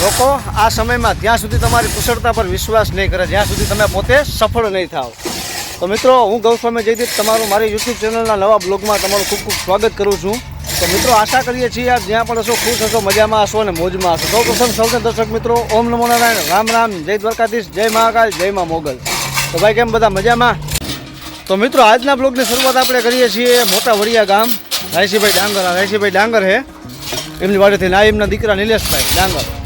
લોકો આ સમયમાં જ્યાં સુધી તમારી કુશળતા પર વિશ્વાસ નહીં કરે, જ્યાં સુધી તમે પોતે સફળ નહીં થાવ. તો મિત્રો, હું ગૌસ્વામી જયદીપ તમારું, મારી યુટ્યુબ ચેનલના નવા બ્લોગમાં તમારું ખૂબ ખૂબ સ્વાગત કરું છું. તો મિત્રો, આશા કરીએ છીએ આપ જ્યાં પણ હશો, ખુશ હશો, મજામાં હશો અને મોજમાં હશો. સૌ પ્રથમ સૌને દર્શક મિત્રો, ઓમ નમો નારાયણ, રામ રામ, જય દ્વારકાધીશ, જય મહાકાલ, જય મા મોગલ. તો ભાઈ, કેમ બધા મજામાં? તો મિત્રો, આજના બ્લોગની શરૂઆત આપણે કરીએ છીએ મોટા વડિયા ગામ, રાયસીભાઈ ડાંગર. આ રાયસીભાઈ ડાંગર હે. એમની વાડેથી નાઈમના દીકરા નિલેશભાઈ ડાંગર.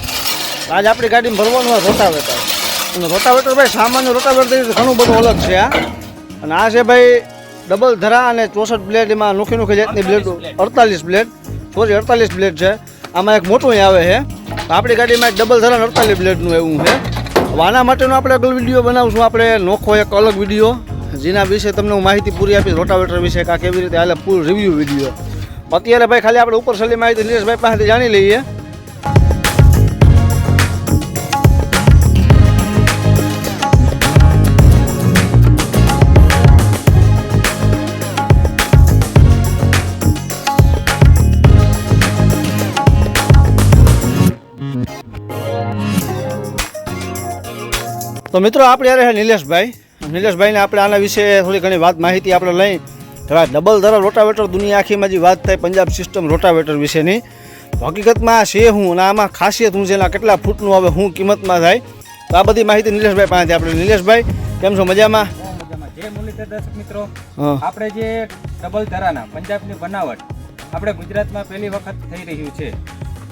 આજ આપણી ગાડીમાં ભરવાનું હોય રોટાવેટર. અને રોટાવેટર ભાઈ સામાન્ય રોટાવેટર ઘણું બધું અલગ છે આ અને આ છે ભાઈ ડબલ ધરા અને ચોસઠ બ્લેડ એમાં નોખી નોખી જાતની બ્લેડ અડતાલીસ બ્લેડ. સોરી અડતાલીસ બ્લેડ છે. આમાં એક મોટું આવે છે. આપણી ગાડીમાં એક ડબલ ધરા અને અડતાલીસ બ્લેડનું એવું છે. વાના આના માટેનો આપણે અગલ વીડિયો બનાવશું. આપણે નોખો એક અલગ વીડિયો. જેના વિશે તમને હું માહિતી પૂરી આપીશ. રોટાવેટર વિશે કા કેવી રીતે હાલે ફૂલ રિવ્યૂ વીડિયો. અત્યારે ભાઈ ખાલી આપણે ઉપર સલી માહિતી નીરજભાઈ પાસેથી જાણી લઈએ. તો મિત્રો આપણે યારે નિલેશભાઈ. નિલેશભાઈને આપણે આના વિશે થોડી ઘણી વાત માહિતી આપણે લઈ. હવે ડબલ ધરા રોટાવેટર દુનિયા આખીમાં જે વાત થાય પંજાબ સિસ્ટમ રોટાવેટર વિશેની હકીકતમાં આ છે હું અને આમાં ખાસિયત હું છે એના કેટલા ફૂટનું હવે હું કિંમતમાં થાય. તો આ બધી માહિતી નિલેશભાઈ પાસેથી આપણે નિલેશભાઈ કેમ છો? મજામાં? મજામાં. જે મુરલીધર દર્શક મિત્રો. આપણે જે ડબલ ધરાના પંજાબની બનાવટ આપણે ગુજરાતમાં પહેલી વખત થઈ રહ્યું છે.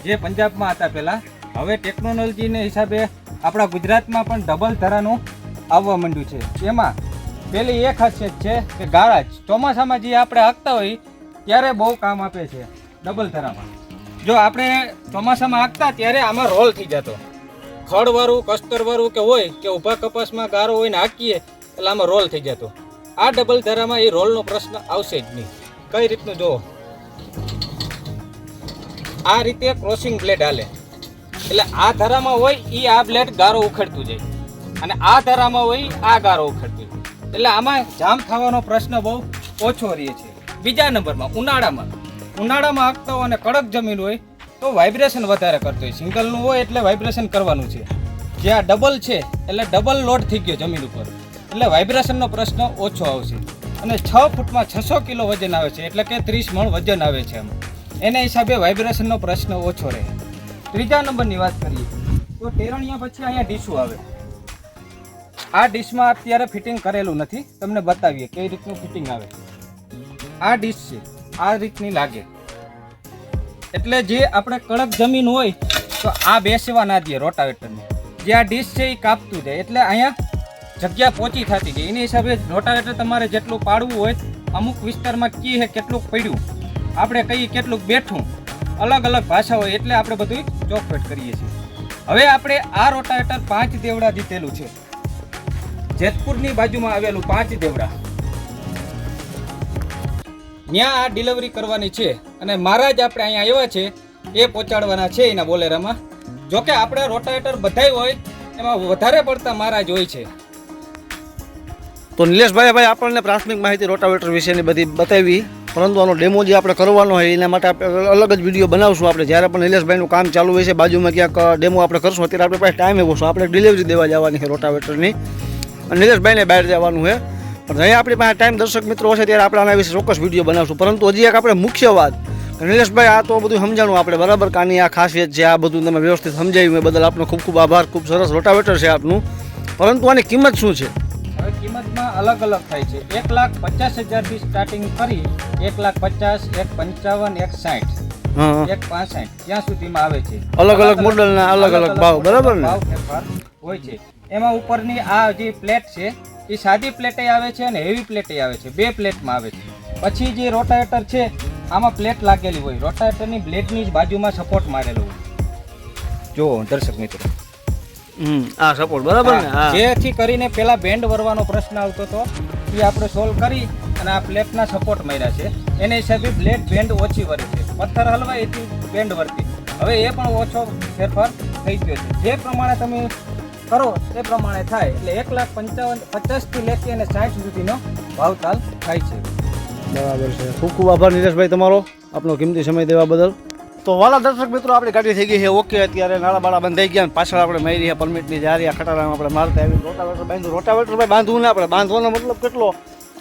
જે પંજાબમાં હતા પહેલાં. હવે ટેકનોલોજીને હિસાબે આપણા ગુજરાતમાં પણ ડબલ ધરાનું આવવા માંડ્યું છે. એમાં પહેલી એ ખાસિયત છે કે ગાળા ચોમાસામાં જે આપણે હાંકતા હોય ત્યારે બહુ કામ આપે છે ડબલ ધરામાં. જો આપણે ચોમાસામાં હાંકતા ત્યારે આમાં રોલ થઈ જતો. ખડવાળું કસ્તરવાળું કે હોય કે ઊભા કપાસમાં ગારો હોય ને હાંકીએ એટલે આમાં રોલ થઈ જતો. આ ડબલ ધરામાં એ રોલનો પ્રશ્ન આવશે જ નહીં. કઈ રીતનું જુઓ? આ રીતે ક્રોસિંગ બ્લેડ હાલે. એટલે આ ધરામાં હોય એ આ બ્લેડ ગારો ઉખડતું જાય. અને આ ધરામાં હોય આ ગારો ઉખડતું જાય. એટલે આમાં જામ થવાનો પ્રશ્ન બહુ ઓછો રહે છે. બીજા નંબરમાં, ઉનાળામાં. ઉનાળામાં આગતો અને કડક જમીન હોય તો વાઇબ્રેશન વધારે કરતો હોય. સિંગલનું હોય એટલે વાઇબ્રેશન કરવાનું છે. જે આ ડબલ છે, એટલે ડબલ લોડ થઈ ગયો જમીન ઉપર. એટલે વાઇબ્રેશનનો પ્રશ્ન ઓછો આવશે. અને છ ફૂટમાં છસો કિલો વજન આવે છે, એટલે કે ત્રીસ મણ વજન આવે છે એમ એના હિસાબે વાઇબ્રેશનનો પ્રશ્ન ઓછો રહે. ત્રીજા નંબરની વાત કરીએ, તો ટેરણિયા પછી અહીંયા ડીશું આવે. આ ડીશમાં અત્યારે ફિટિંગ કરેલું નથી, તમને બતાવીએ કઈ રીતનું ફિટિંગ આવે. આ ડીશ છે, આ રીતની લાગે. એટલે જે આપણે કડક જમીન હોય, તો આ બેસવા ના દઈએ રોટાવેટરને. જે આ ડીશ છે એ કાપતું જાય, એટલે અહીંયા જગ્યા પોચી થતી જાય. એની હિસાબે રોટાવેટર તમારે જેટલું પાડવું હોય, અમુક વિસ્તારમાં કી હે કેટલુંક પડ્યું. આપણે કહીએ કેટલુંક બેઠું. અલગ અલગ ભાષા હોય એટલે આપણે બધું ચોકફેટ કરીએ છીએ. હવે આપણે આ રોટાવેટર પાંચ દેવડા જીતેલું છે. જેતપુરની બાજુમાં આવેલું પાંચ દેવડા. ત્યાં આ ડિલિવરી કરવાની છે અને મારા જ આપણે અહીંયા આવ્યા છે, એ પહોંચાડવાના છે એના બોલેરામાં. જોકે આપણે રોટાવેટર બધાય હોય, એમાં વધારે પડતા મારા જ હોય છે. તો નિલેશભાઈ ભાઈ આપણને પ્રાથમિક માહિતી રોટાવેટર વિશેની બધી બતાવી. પરંતુ આનો ડેમો જે આપણે કરવાનો હોય એના માટે આપણે અલગ જ વીડિયો બનાવશું આપણે. જ્યારે પણ નિલેશભાઈનું કામ ચાલુ હોય છે, બાજુમાં ક્યાંક ડેમો આપણે કરશું, અત્યારે આપણે પાસે ટાઈમ એવો છે. આપણે ડિલિવરી દેવા જવાની છે રોટાવેટરની અને નિલેશભાઈને બહાર જવાનું છે. પણ અહીંયા આપણી પાસે ટાઈમ દર્શક મિત્રો હશે ત્યારે આપણે આના વિશે ચોક્કસ વીડિયો બનાવશું. પરંતુ હજી એક આપણે મુખ્ય વાત. નિલેશભાઈ, આ તો બધું સમજાણું આપણે, બરાબર? કાની આ ખાસિયત છે, આ બધું તમે વ્યવસ્થિત સમજાવ્યું એ બદલ આપનો ખૂબ ખૂબ આભાર. ખૂબ સરસ રોટાવેટર છે આપનું. પરંતુ આની કિંમત શું છે? કિંમતમાં અલગ અલગ થાય છે. એક લાખ પચાસ હજારથી સ્ટાર્ટિંગ કરી એક લાખ પચાસ એક પંચાવન એક સાઠ. હા. એક પાસઠ. ત્યાં સુધીમાં આવે છે. અલગ અલગ મોડલના અલગ અલગ ભાવ. બરાબર ને? ભાવ ફેરફાર હોય છે. એમાં ઉપરની આ જે પ્લેટ છે એ સાદી પ્લેટે આવે છે અને હેવી પ્લેટે આવે છે. બે પ્લેટમાં આવે છે. પછી જે રોટાવેટર છે આમાં પ્લેટ લાગેલી હોય. રોટાવેટરની બ્લેડની જ બાજુમાં સપોર્ટ મારેલો હોય. જુઓ દર્શક મિત્રો આ સપોર્ટ બરાબર ને? હા જેથી કરીને પેલા બેન્ડ વરવાનો પ્રશ્ન આવતો હતો એ આપણે સોલ્વ કરી અને આ પ્લેટના સપોર્ટ માર્યા છે. એને હિસાબે બ્લેડ બેન્ડ ઓછી વરે છે. પથ્થર હલવાય એથી બેન્ડ વરતી હવે એ પણ ઓછો ફેરફાર થઈ ગયો છે. જે પ્રમાણે તમે કરો એ પ્રમાણે થાય. એટલે એક લાખ પંચાવન પચાસથી લેખી અને સાઠ સુધીનો ભાવતાલ થાય છે. બરાબર છે. ખૂબ ખૂબ આભાર નીરજભાઈ તમારો. આપનો કિંમતી સમય દેવા બદલ. તો વાલા દર્શક મિત્રો, આપણી ગાડી થઈ ગઈ છે. ઓકે, અત્યારે નાળા બાળા બંધાઈ ગયા પાછળ આપણે મારી છે પરમિટની જારી ખટારામાં આપણે મારતા આવી રોટાવેટર બાંધ્યું. રોટાવેટર ભાઈ બાંધવું ના આપણે. બાંધવાનો મતલબ કેટલો?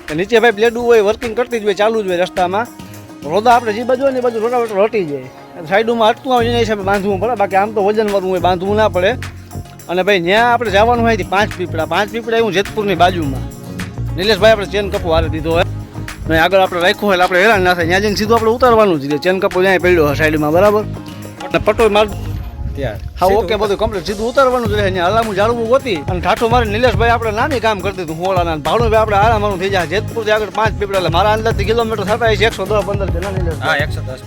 કે નીચે ભાઈ બ્લેડું હોય વર્કિંગ કરતી જ હોય, ચાલુ જ હોય રસ્તામાં. રોદા આપણે જે બાજુ હોય ને એ બાજુ રોટાવેટર હટી જાય. સાઈડમાં અટકું આવે, એના હિસાબે બાંધવું પડે. બાકી આમ તો વજન વાળું હોય, બાંધવું ના પડે. અને ભાઈ ત્યાં આપણે જવાનું હોય પાંચ પીપળા. પાંચ પીપળા એવું જેતપુરની બાજુમાં. નિલેશભાઈ આપણે ચેન કપો હારે દીધો હોય. ને આગળ આપણે રાખ્યું હોય આપણે હેરાન ના થાય. ત્યાં જઈને સીધું આપણે ઉતારવાનું જ ચેન કપો ત્યાં પડ્યો સાઈડમાં બરાબર? અને પટો માર ત્યાં. હા ઓકે બધું કમ્પ્લીટ સીધું ઉતારવાનું જ રહે. અહીંયા હલામું જાળવું ગોતી અને ઠાઠો મારે નિલેશભાઈ આપણે નાની કામ કરતી હતું હોળાના ભાડું ભાઈ આપણે આરામ થઈ જાય જેતપુરથી આગળ પાંચ પીપળા. એટલે મારા અંદાજથી કિલોમીટર થતા છે એકસો દસ પંદર છે ના નિલેશ હા એકસો દસ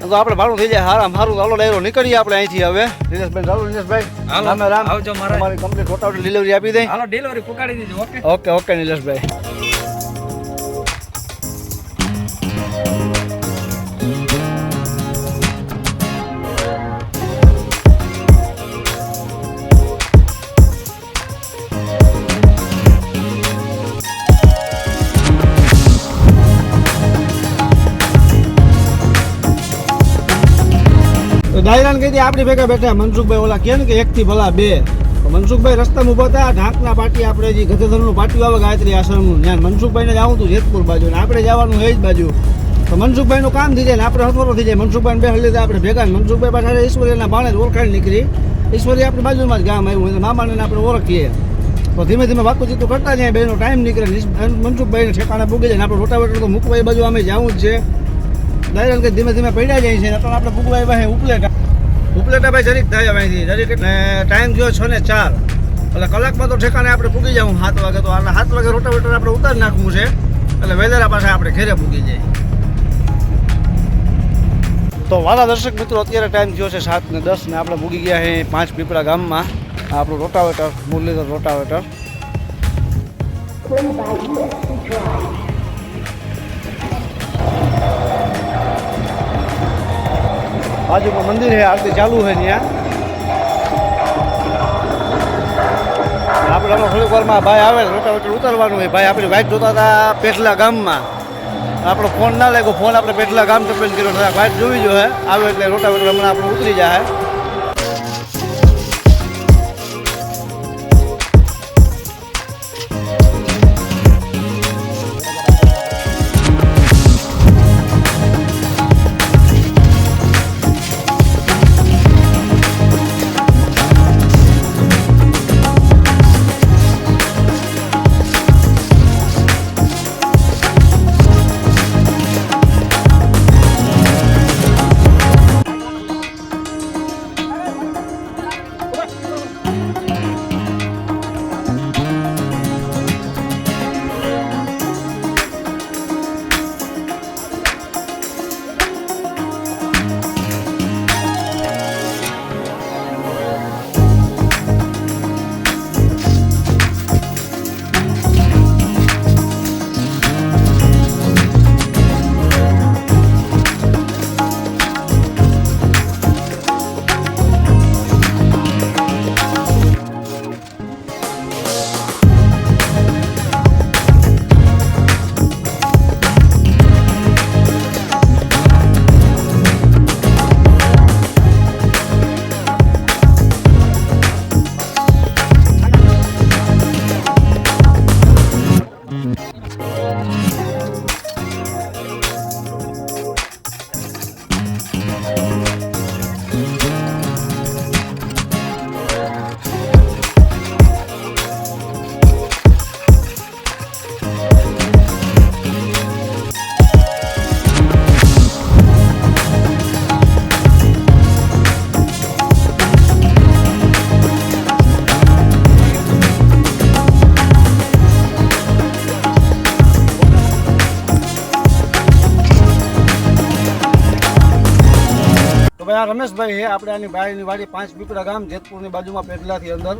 તો આપણે ભાડું થઈ જાય. હારામ મારું હાલો ડાયરો નીકળીએ આપણે અહીંથી હવે. નિલેશભાઈ ચાલો નિલેશભાઈ. રામે રામ. આવજો મારા મારી કમ્પ્લીટ રોટાવટી ડિલિવરી આપી દે. હાલો ડિલિવરી પકડી દીધી ઓકે? ઓકે ઓકે નિલેશભાઈ. તો દે આપણી ભેગા બેઠા મનસુખભાઈ ઓલા કે ને કે એકથી ભલા બે. મનસુખભાઈ રસ્તામાં ઊભા હતા ઢાંકના પાટી આપણે જે ગધેધરનું પાટિયું આવે ગાયત્રી આશ્રમનું, ત્યાં મનસુખભાઈને જવું હતું જેતપુર બાજુ ને આપણે જવાનું એ જ બાજુ. તો મનસુખભાઈનું કામ થઈ જાય ને આપણે હથવારો થઈ જાય. મનસુખભાઈને બે હલી આપણે ભેગા મનસુખભાઈ પાછા ઈશ્વરીના બાણે ઓળખાણ નીકળી. ઈશ્વરી આપણી બાજુમાં જ ગામ આવ્યું એટલે મામાને આપણે ઓળખીએ. તો ધીમે ધીમે વાતચીતો કરતા જાય, બેનો ટાઈમ નીકળે મનસુખભાઈને ઠેકાણે પૂગી જાય ને આપણે રોટાવેટર તો મૂકવા એ બાજુ અમે જવું જ છે. ડાયરેક્ટ ધીમે ધીમે પડ્યા જાય છે પણ આપણે પૂગવા છે ઉપલેટા. ઉપલેટા ભાઈ જરીક થાય અહીંથી. જરીક એટલે ટાઈમ ગયો છ ને ચાર. એટલે કલાકમાં તો ઠેકાણે આપણે પૂગી જાઉં સાત વાગે તો. આના સાત વાગે રોટાવેટર આપણે ઉતારી નાખવું છે. એટલે વેલેરા પાસે આપણે ઘેરે પૂગી જાય તો વાલા દર્શક મિત્રો, અત્યારે ટાઈમ થયો છે સાત ને દસ ને આપણે પૂગી ગયા છે પાંચ પીપળા ગામમાં. આપણું રોટાવેટર, મુરલીધર રોટાવેટર. બાજુમાં મંદિર છે આરતી ચાલુ છે ત્યાં આપણે હમણાં થોડીક ભાઈ આવે રોટાવેટર ઉતારવાનું હોય. ભાઈ, આપણી વાઇફ જોતા હતા પેટલા ગામમાં. આપણો ફોન ના લાગ્યો, ફોન આપણે પેટલા ગામ ડિપેન્ડ કર્યો. છે વાઇફ જોવી જોઈએ આવે એટલે રોટાવેટર હમણાં આપણે ઉતરી જાય આ રમેશભાઈ છે આપણે આની બાયની વાડી પાંચ પીપળા ગામ જેતપુરની બાજુમાં પેટલાથી અંદર.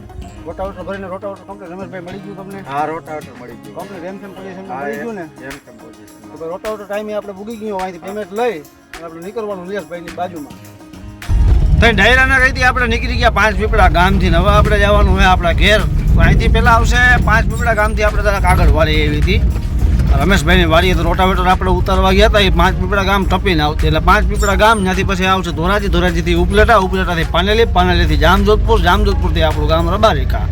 રોટાવેટર ભરીને રોટાવેટર કમ્પ્લીટ રમેશભાઈ મળી ગયું તમને? હા રોટાવેટર મળી ગયું. કમ્પ્લીટ રેમ સેમ પોઝિશન મળી ગયું ને? એમ કેમ પોઝિશન તો રોટાવેટર ટાઈમે આપણે ભૂગી ગયું અહીંથી પેમેન્ટ લઈ અને આપણે નીકળવાનું નિલેશભાઈની બાજુમાં. તો ડાયરાના કહીથી આપણે નીકળી ગયા પાંચ પીપળા ગામથી. હવે આપણે જવાનું હોય આપણા ઘેર. તો અહીંથી પહેલાં આવશે પાંચ પીપળા ગામથી આપણે જરાક આગળ વાળી એવી હતી. રમેશભાઈની વાડીએ તો રોટાવેટર આપણે ઉતારવા ગયા હતા, એ પાંચ પીપળા ગામ ટપીને આવતી. એટલે પાંચ પીપળા ગામ ત્યાંથી પછી આવશે ધોરાજી. ધોરાજીથી ઉપલેટા, ઉપલેટાથી પાનેલી, પાનેલીથી જામજોધપુર, જામજોધપુરથી આપણું ગામ રબારીકા.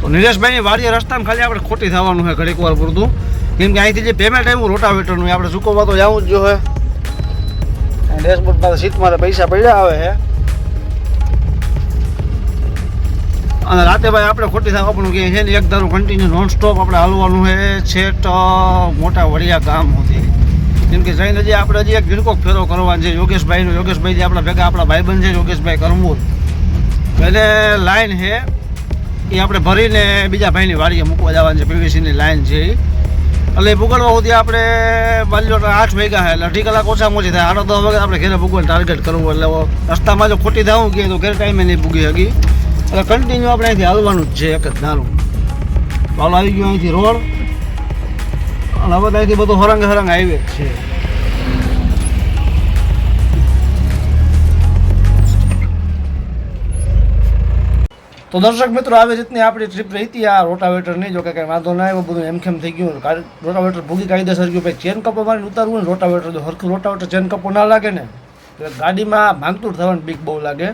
તો નિલેશભાઈની વાડીએ રસ્તામાં ખાલી આપણે ખોટી થવાનું છે ઘડીક વાર પૂરતું. કેમ કે અહીંથી જે પેમેન્ટ આવ્યું રોટાવેટરનું આપણે ચૂકવવા તો જવું જ જોઈએ. ડેશબોર્ડમાં સીટમાં પૈસા પડ્યા આવે છે. અને રાતે ભાઈ આપણે ખોટી થાય આપણું કે છે ને, એક ધારું કન્ટિન્યુ નોન સ્ટોપ આપણે હાલવાનું છે. છેટ મોટા વડિયા ગામ સુધી. કેમ કે જઈને હજી આપણે હજી એક ગીરકોક ફેરો કરવાનો છે. યોગેશભાઈનો યોગેશભાઈ આપણા ભેગા આપણા ભાઈબંધ છે, યોગેશભાઈ કરમૂર એટલે લાઈન છે એ આપણે ભરીને બીજા ભાઈની વાડીએ મૂકવા જવાની છે. પીવીસીની લાઈન છે એટલે એ ભૂગળવા સુધી આપણે બાજુ આઠ વાગ્યા છે. એટલે અઢી કલાક ઓછામાં ઓછી થાય. આઠ દસ વાગે આપણે ઘરે ભૂગોળ ટાર્ગેટ કરવું એટલે રસ્તામાં જો ખોટી થવું કે તો ઘરે ટાઈમે નહીં ભૂગી શકી એટલે કન્ટિન્યુ આપણે અહીંથી હાલવાનું જ છે એક જ નાનું પાલો આવી ગયો અહીંથી રોડ. અને હવે અહીંથી બધું હરંગ હરંગ હાઈવે છે. તો દર્શક મિત્રો, આવી રીતની આપણી ટ્રીપ રહી હતી આ રોટાવેટરની જો કે કંઈ વાંધો ના આવ્યો, બધું એમ કેમ થઈ ગયું રોટાવેટર ભૂગી કાયદેસર ગયું ભાઈ ચેન કપો મારીને ઉતારવું ને રોટાવેટર જો હરખું રોટાવેટર ચેન કપો ના લાગે ને ગાડીમાં ભાંગતૂર થવાનું બીક બહુ લાગે.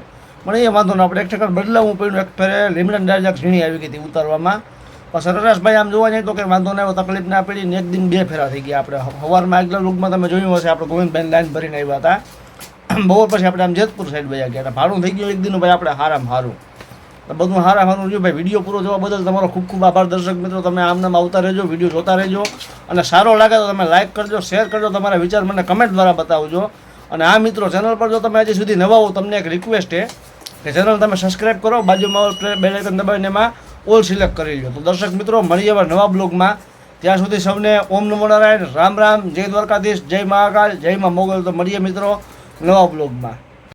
પણ એ વાંધો ના આપણે એક ટકા બદલાવવું પડ્યું, એક ફેરે લીમડન ડાયરેક્ટ ઝીણી આવી ગઈ હતી ઉતારવામાં. પણ સરેરાશભાઈ આમ જોવા જઈએ તો કંઈ વાંધો ના આવ્યો, તકલીફ ના પડી ને એક દિન બે ફેરા થઈ ગયા આપણે. સવારમાં આગલા લુકમાં તમે જોયું હશે, આપણે ગોવિંદભાઈ લાઈન ભરીને આવ્યા હતા. બપોર પછી આપણે આમ જેતપુર સાઈડ બજા ગયા હતા. ભાડું થઈ ગયું એક દિન ભાઈ આપણે હારામ હારું. તો બધું હારા હારું રહ્યું. ભાઈ, વીડિયો પૂરો જોવા બદલ તમારો ખૂબ ખૂબ આભાર. દર્શક મિત્રો, તમે આમનામ આવતા રહેજો, વીડિયો જોતા રહેજો. અને સારો લાગે તો તમે લાઇક કરજો શેર કરજો, તમારા વિચાર મને કમેન્ટ દ્વારા બતાવજો. અને આ મિત્રો ચેનલ પર જો તમે હજી સુધી નવા હો, તમને એક રિક્વેસ્ટ છે. કે ચેનલ તમે સબસ્ક્રાઇબ કરો, બાજુમાં બેલ આઇકન દબાવીને એમાં ઓલ સિલેક્ટ કરી લો તો દર્શક મિત્રો, મળીએ હવે નવા બ્લોગમાં ત્યાં સુધી સૌને ઓમ નમો નારાયણ, રામ રામ, જય દ્વારકાધીશ, જય મહાકાલ જય મા મોગલ. તો મળીએ મિત્રો નવા બ્લોગમાં